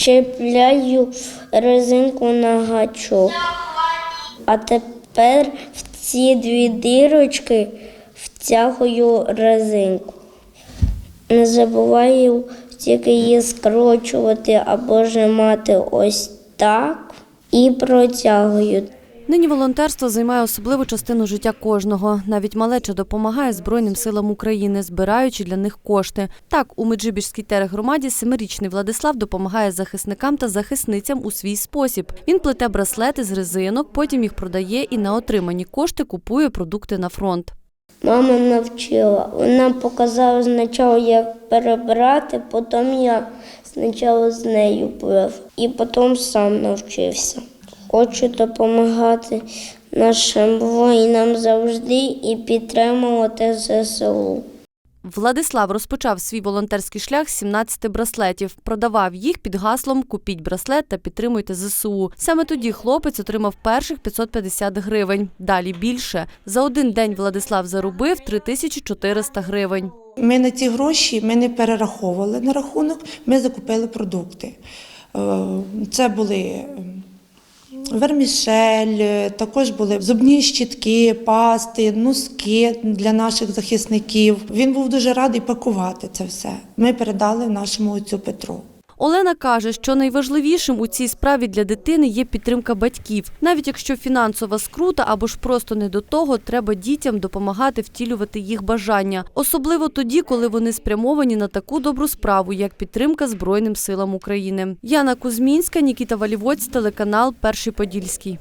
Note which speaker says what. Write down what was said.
Speaker 1: чіпляю резинку на гачок. А тепер в ці дві дірочки втягую резинку. Не забуваю тільки її скручувати або жимати ось так і протягую.
Speaker 2: Нині волонтерство займає особливу частину життя кожного. Навіть малеча допомагає Збройним силам України, збираючи для них кошти. Так, у Меджибіжській тергромаді семирічний Владислав допомагає захисникам та захисницям у свій спосіб. Він плете браслети з резинок, потім їх продає і на отримані кошти купує продукти на фронт.
Speaker 1: Мама навчила. Вона показала спочатку, як перебирати, потім я спочатку з нею плив і потім сам навчився. Хочу допомагати нашим воїнам завжди і підтримувати ЗСУ.
Speaker 2: Владислав розпочав свій волонтерський шлях з 17 браслетів. Продавав їх під гаслом Купіть браслет та підтримуйте ЗСУ. Саме тоді хлопець отримав перших 550 гривень. Далі більше. За один день Владислав заробив 3400 гривень.
Speaker 3: Ми на ці гроші ми не перераховували на рахунок, ми закупили продукти. Е, Це були вермішель, е, також були зубні щітки, пасти, носки для наших захисників. Він був дуже радий пакувати це все. Ми передали нашому отцю Петру.
Speaker 2: Олена каже, що найважливішим у цій справі для дитини є підтримка батьків. Навіть якщо фінансова скрута або ж просто не до того, треба дітям допомагати втілювати їх бажання, особливо тоді, коли вони спрямовані на таку добру справу, як підтримка Збройним силам України. Яна Кузьмінська, Нікіта Валівоць, телеканал Перший Подільський.